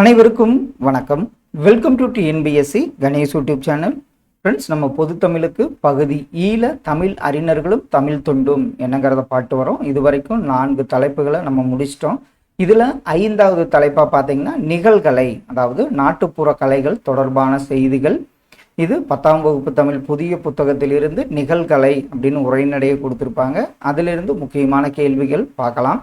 அனைவருக்கும் வணக்கம். Welcome to TNPSC Ganesh YouTube channel friends நம்ம பொது தமிழுக்கு பகுதி ஈழ தமிழ் அறிஞர்களும் தமிழ் தொண்டும் என்னங்கிறத பாட்டு வரோம். இது வரைக்கும் நான்கு தலைப்புகளை நம்ம முடிச்சிட்டோம். இதில் ஐந்தாவது தலைப்பாக பார்த்தீங்கன்னா நிகழ்கலை அதாவது நாட்டுப்புற கலைகள் தொடர்பான செய்திகள். இது பத்தாம் வகுப்பு தமிழ் புதிய புத்தகத்திலிருந்து நிகழ்கலை அப்படின்னு உரைநடையை கொடுத்துருப்பாங்க. அதிலிருந்து முக்கியமான கேள்விகள் பார்க்கலாம்.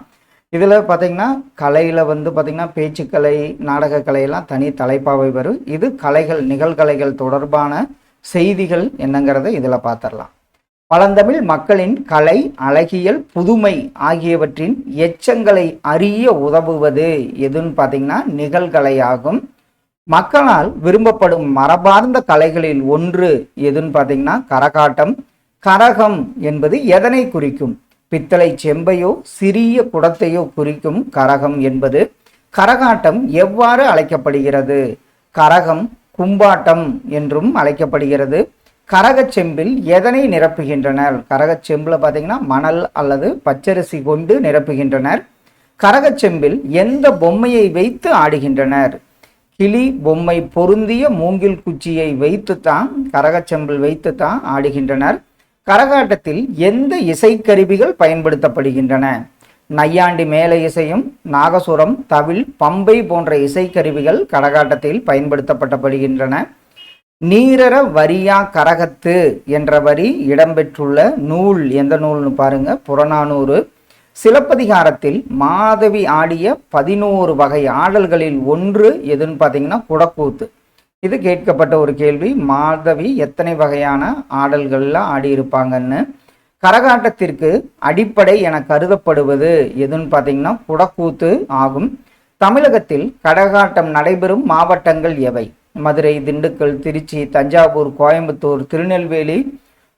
இதில் பார்த்தீங்கன்னா கலையில் வந்து பார்த்திங்கன்னா பேச்சுக்கலை நாடகக்கலையெல்லாம் தனி தலைப்பாவை வரும். இது கலைகள் நிகழ்கலைகள் தொடர்பான செய்திகள் என்னங்கிறத இதில் பார்த்துடலாம். பழந்தமிழ் மக்களின் கலை அழகியல் புதுமை ஆகியவற்றின் எச்சங்களை அறிய உதவுவது எதுன்னு பார்த்தீங்கன்னா நிகழ்கலையாகும். மக்களால் விரும்பப்படும் மரபார்ந்த கலைகளில் ஒன்று எதுன்னு பார்த்தீங்கன்னா கரகாட்டம். கரகம் என்பது எதனை குறிக்கும்? பித்தளை செம்பையோ சிறிய குடத்தையோ குறிக்கும் கரகம் என்பது கரகாட்டம் எவ்வாறு அழைக்கப்படுகிறது? கரகம் கும்பாட்டம் என்றும் அழைக்கப்படுகிறது. கரகச் செம்பில் எதனை நிரப்புகின்றனர்? கரகச் செம்பில் பார்த்தீங்கன்னா மணல் அல்லது பச்சரிசி கொண்டு நிரப்புகின்றனர். கரகச் செம்பில் எந்த பொம்மையை வைத்து ஆடுகின்றனர்? கிளி பொம்மை பொருந்திய மூங்கில் குச்சியை வைத்துத்தான் கரகச்செம்பில் வைத்துத்தான் ஆடுகின்றனர். கரகாட்டத்தில் எந்த இசைக்கருவிகள் பயன்படுத்தப்படுகின்றன? நையாண்டி மேல இசையும் நாகசுரம் தவில் பம்பை போன்ற இசைக்கருவிகள் கரகாட்டத்தில் பயன்படுத்தப்பட்டப்படுகின்றன. நீரர வரியா கரகத்து என்ற வரி இடம்பெற்றுள்ள நூல் எந்த நூல்னு பாருங்க புறநானூறு. சிலப்பதிகாரத்தில் மாதவி ஆடிய பதினோரு வகை ஆடல்களில் ஒன்று எதுன்னு பார்த்தீங்கன்னா குடக்கூத்து. இது கேட்கப்பட்ட ஒரு கேள்வி. மாதவி எத்தனை வகையான ஆடல்களில் ஆடியிருப்பாங்கன்னு. கரகாட்டத்திற்கு அடிப்படை என கருதப்படுவது எதுன்னு பார்த்தீங்கன்னா குடக்கூத்து ஆகும். தமிழகத்தில் கரகாட்டம் நடைபெறும் மாவட்டங்கள் எவை? மதுரை திண்டுக்கல் திருச்சி தஞ்சாவூர் கோயம்புத்தூர் திருநெல்வேலி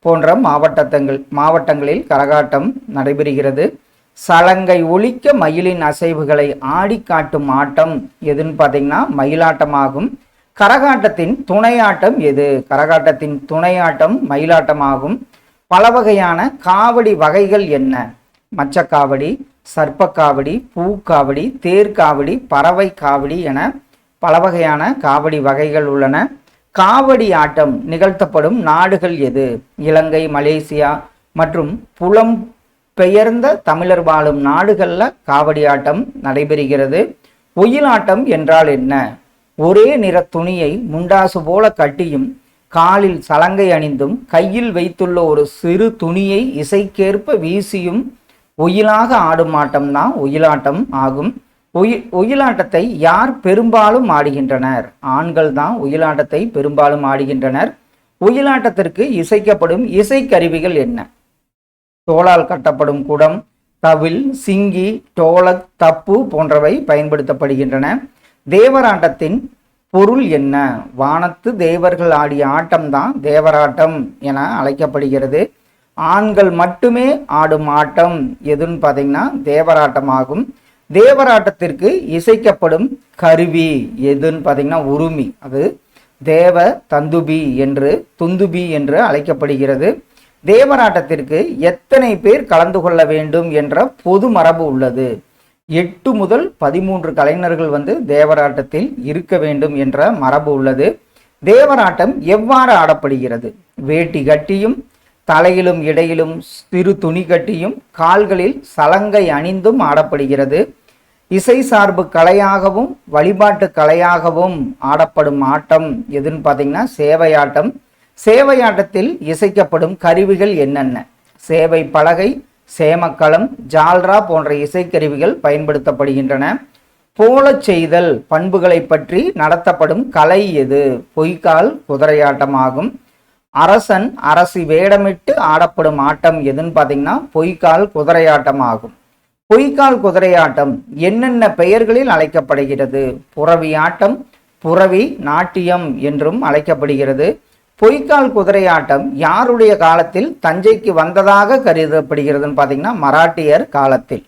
போன்ற மாவட்டத்தங்கள் மாவட்டங்களில் கரகாட்டம் நடைபெறுகிறது. சலங்கை ஒழிக்க மயிலின் அசைவுகளை ஆடி காட்டும் ஆட்டம் எதுன்னு பார்த்தீங்கன்னா மயிலாட்டமாகும். கரகாட்டத்தின் துணையாட்டம் எது? கரகாட்டத்தின் துணையாட்டம் மயிலாட்டமாகும். பல வகையான காவடி வகைகள் என்ன? மச்சக்காவடி சர்ப்பக்காவடி பூக்காவடி தேர்காவடி பறவை காவடி என பல வகையான காவடி வகைகள் உள்ளன. காவடி ஆட்டம் நிகழ்த்தப்படும் நாடுகள் எது? இலங்கை மலேசியா மற்றும் புலம் பெயர்ந்த தமிழர் வாழும் நாடுகளில் காவடி ஆட்டம் நடைபெறுகிறது. ஒயிலாட்டம் என்றால் என்ன? ஒரே நிற துணியை முண்டாசு போல கட்டியும் காலில் சலங்கை அணிந்தும் கையில் வைத்துள்ள ஒரு சிறு துணியை இசைக்கேற்ப வீசியும் ஒயிலாக ஆடும் ஆட்டம் தான் ஒயிலாட்டம் ஆகும். ஒயி ஒயிலாட்டத்தை யார் பெரும்பாலும் ஆடுகின்றனர்? ஆண்கள் தான் ஒயிலாட்டத்தை பெரும்பாலும் ஆடுகின்றனர். ஒயிலாட்டத்திற்கு இசைக்கப்படும் இசைக்கருவிகள் என்ன? தோளால் கட்டப்படும் குடம் தவில் சிங்கி டோலக் தப்பு போன்றவை பயன்படுத்தப்படுகின்றன. தேவராட்டத்தின் பொருள் என்ன? வானத்து தேவர்கள் ஆடிய ஆட்டம்தான் தேவராட்டம் என அழைக்கப்படுகிறது. ஆண்கள் மட்டுமே ஆடும் ஆட்டம் எதுன்னு பார்த்தீங்கன்னா தேவராட்டம் ஆகும் தேவராட்டத்திற்கு இசைக்கப்படும் கருவி எதுன்னு பார்த்தீங்கன்னா உருமி. அது தேவ தந்துபி என்று துந்துபி என்று அழைக்கப்படுகிறது. தேவராட்டத்திற்கு எத்தனை பேர் கலந்து கொள்ள வேண்டும் என்ற பொது மரபு உள்ளது. எட்டு முதல் பதிமூன்று கலைஞர்கள் வந்து தேவராட்டத்தில் இருக்க வேண்டும் என்ற மரபு உள்ளது. தேவராட்டம் எவ்வாறு ஆடப்படுகிறது? வேட்டி கட்டியும் தலையிலும் இடையிலும் சிறு துணி கட்டியும் கால்களில் சலங்கை அணிந்தும் ஆடப்படுகிறது. இசை சார்பு கலையாகவும் வழிபாட்டு கலையாகவும் ஆடப்படும் ஆட்டம் எதுன்னு பார்த்தீங்கன்னா சேவையாட்டம். சேவையாட்டத்தில் இசைக்கப்படும் கருவிகள் என்னென்ன? சேவை பலகை சேமக்களம் ஜால்ரா போன்ற இசைக்கருவிகள் பயன்படுத்தப்படுகின்றன. போலச் செய்தல் பண்புகளை பற்றி நடத்தப்படும் கலை எது? பொய்க்கால் குதிரையாட்டமாகும். அரசன் அரசி வேடமிட்டு ஆடப்படும் ஆட்டம் எதுன்னு பார்த்தீங்கன்னா பொய்க்கால் குதிரையாட்டம் ஆகும் பொய்க்கால் குதிரையாட்டம் என்னென்ன பெயர்களில் அழைக்கப்படுகிறது? புறவி ஆட்டம் புறவி நாட்டியம் என்றும் அழைக்கப்படுகிறது. பொய்க்கால் குதிரையாட்டம் யாருடைய காலத்தில் தஞ்சைக்கு வந்ததாக கருதப்படுகிறதுன்னு பார்த்தீங்கன்னா மராட்டியர் காலத்தில்.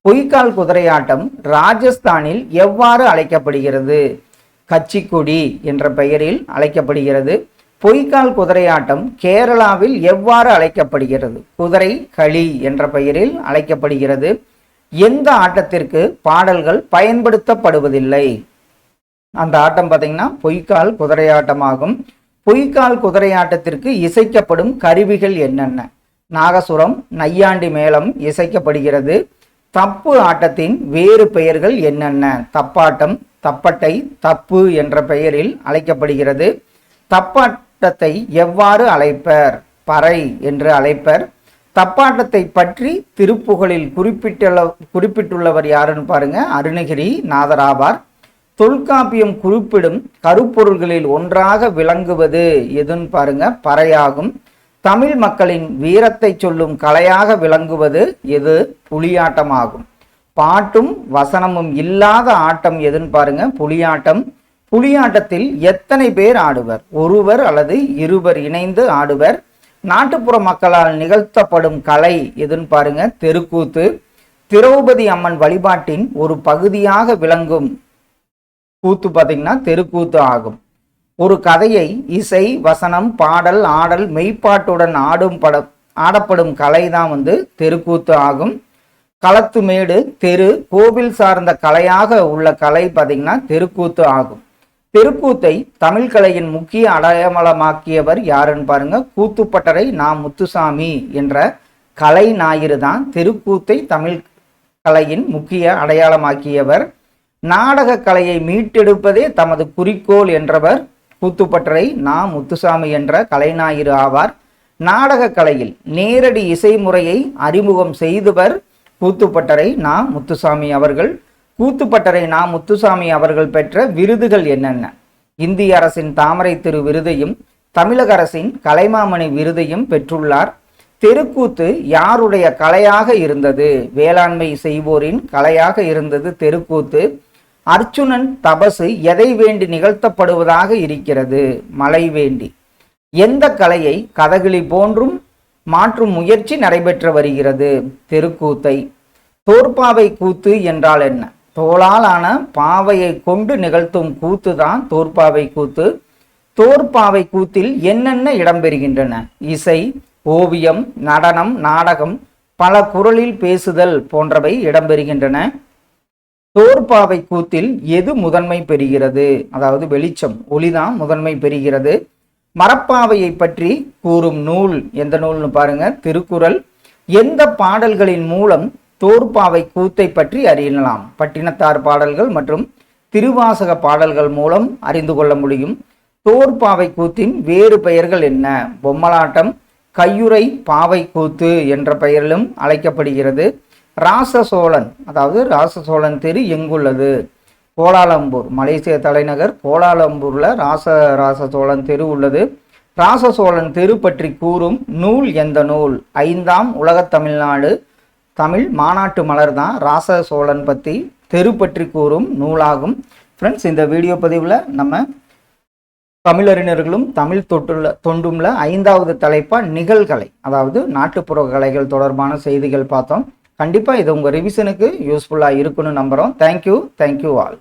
பொய்க்கால் குதிரையாட்டம் ராஜஸ்தானில் எவ்வாறு அழைக்கப்படுகிறது? கச்சிக்குடி என்ற பெயரில் அழைக்கப்படுகிறது. பொய்க்கால் குதிரையாட்டம் கேரளாவில் எவ்வாறு அழைக்கப்படுகிறது? குதிரை களி என்ற பெயரில் அழைக்கப்படுகிறது. எந்த ஆட்டத்திற்கு பாடல்கள் பயன்படுத்தப்படுவதில்லை? அந்த ஆட்டம் பார்த்தீங்கன்னா பொய்க்கால் குதிரையாட்டமாகும். பொய்க்கால் குதிரையாட்டத்திற்கு இசைக்கப்படும் கருவிகள் என்னென்ன? நாகசுரம் நையாண்டி மேளம் இசைக்கப்படுகிறது. தப்பு ஆட்டத்தின் வேறு பெயர்கள் என்னென்ன? தப்பாட்டம் தப்பட்டை தப்பு என்ற பெயரில் அழைக்கப்படுகிறது. தப்பாட்டத்தை எவ்வாறு அழைப்பர்? பறை என்று அழைப்பர். தப்பாட்டத்தை பற்றி திருப்புகழில் குறிப்பிட்டுள்ள குறிப்பிட்டுள்ளவர் யாருன்னு பாருங்க. அருணகிரி நாதராவார் தொல்காப்பியம் குறிப்பிடும் கருப்பொருள்களில் ஒன்றாக விளங்குவது எதுன்னு பாருங்க பறையாகும். தமிழ் மக்களின் வீரத்தை சொல்லும் கலையாக விளங்குவது எது? புலியாட்டமாகும். பாட்டும் வசனமும் இல்லாத ஆட்டம் எதுன்னு பாருங்க புலியாட்டம். புலியாட்டத்தில் எத்தனை பேர் ஆடுவர்? ஒருவர் அல்லது இருவர் இணைந்து ஆடுவர். நாட்டுப்புற மக்களால் நிகழ்த்தப்படும் கலை எதுன்னு பாருங்க தெருக்கூத்து. திரௌபதி அம்மன் வழிபாட்டின் ஒரு பகுதியாக விளங்கும் கூத்து பார்த்தீங்கன்னா தெருக்கூத்து ஆகும். ஒரு கதையை இசை வசனம் பாடல் ஆடல் மெய்ப்பாட்டுடன் ஆடும் பட ஆடப்படும் கலை தான் வந்து தெருக்கூத்து ஆகும். களத்துமேடு தெரு கோவில் சார்ந்த கலையாக உள்ள கலை பார்த்தீங்கன்னா தெருக்கூத்து ஆகும். தெருக்கூத்தை தமிழ் கலையின் முக்கிய அடையாளமாக்கியவர் யாருன்னு பாருங்க கூத்துப்பட்டறை நா. முத்துசாமி என்ற கலை ஞாயிறு தான் தெருக்கூத்தை தமிழ் கலையின் முக்கிய அடையாளமாக்கியவர். நாடக கலையை மீட்டெடுப்பதே தமது குறிக்கோள் என்றவர் கூத்துப்பட்டறை நா. முத்துசாமி என்ற கலைஞாயிறு ஆவார். நாடக கலையில் நேரடி இசை முறையை அறிமுகம் செய்தவர் கூத்துப்பட்டறை நா. முத்துசாமி அவர்கள். கூத்துப்பட்டறை நா. முத்துசாமி அவர்கள் பெற்ற விருதுகள் என்னென்ன? இந்திய அரசின் தாமரை திரு விருதையும் தமிழக அரசின் கலைமாமணி விருதையும் பெற்றுள்ளார். தெருக்கூத்து யாருடைய கலையாக இருந்தது? வேளாண்மை செய்வோரின் கலையாக இருந்தது தெருக்கூத்து. அர்ச்சுனன் தபசு எதை வேண்டி நிகழ்த்தப்படுவதாக இருக்கிறது? மழை வேண்டி. எந்த கலையை கதகளி போன்றும் மாற்றும் முயற்சி நடைபெற்று வருகிறது? தெருக்கூத்தை. தோற்பாவை கூத்து என்றால் என்ன? தோளால் ஆன பாவையை கொண்டு நிகழ்த்தும் கூத்து தான் தோற்பாவை கூத்து. தோற்பாவை கூத்தில் என்னென்ன இடம்பெறுகின்றன இசை ஓவியம் நடனம் நாடகம் பல குரலில் பேசுதல் போன்றவை இடம்பெறுகின்றன தோற்பாவை கூத்தில் எது முதன்மை பெறுகிறது? அதாவது வெளிச்சம் ஒளிதான் முதன்மை பெறுகிறது. மரப்பாவையை பற்றி கூறும் நூல் எந்த நூல்னு பாருங்க திருக்குறள். எந்த பாடல்களின் மூலம் தோற்பாவை கூத்தை பற்றி அறியலாம்? பட்டினத்தார் பாடல்கள் மற்றும் திருவாசக பாடல்கள் மூலம் அறிந்து கொள்ள முடியும். தோற்பாவை கூத்தின் வேறு பெயர்கள் என்ன? பொம்மலாட்டம் கையுறை பாவை கூத்து என்ற பெயரிலும் அழைக்கப்படுகிறது. ராச சோழன் அதாவது ராச சோழன் தெரு எங்குள்ளது? கோலாலம்பூர் மலேசிய தலைநகர் கோலாலம்பூரில் ராச ராச சோழன் தெரு உள்ளது. ராச சோழன் தெரு பற்றி கூறும் நூல் எந்த நூல்? ஐந்தாம் உலகத் தமிழ்நாடு தமிழ் மாநாட்டு மலர் தான் ராச சோழன் பற்றி தெரு பற்றி கூறும் நூலாகும். ஃப்ரெண்ட்ஸ் இந்த வீடியோ பதிவில் நம்ம தமிழறிஞர்களும் தமிழ் தொட்டுள்ள தொண்டும்ல ஐந்தாவது தலைப்பாக நிகழ்கலை அதாவது நாட்டுப்புற கலைகள் தொடர்பான செய்திகள் பார்த்தோம். கண்டிப்பாக இது உங்கள் ரிவிஷனுக்கு யூஸ்ஃபுல்லாக இருக்குன்னு நம்புகிறோம் தேங்க்யூ தேங்க்யூ ஆல்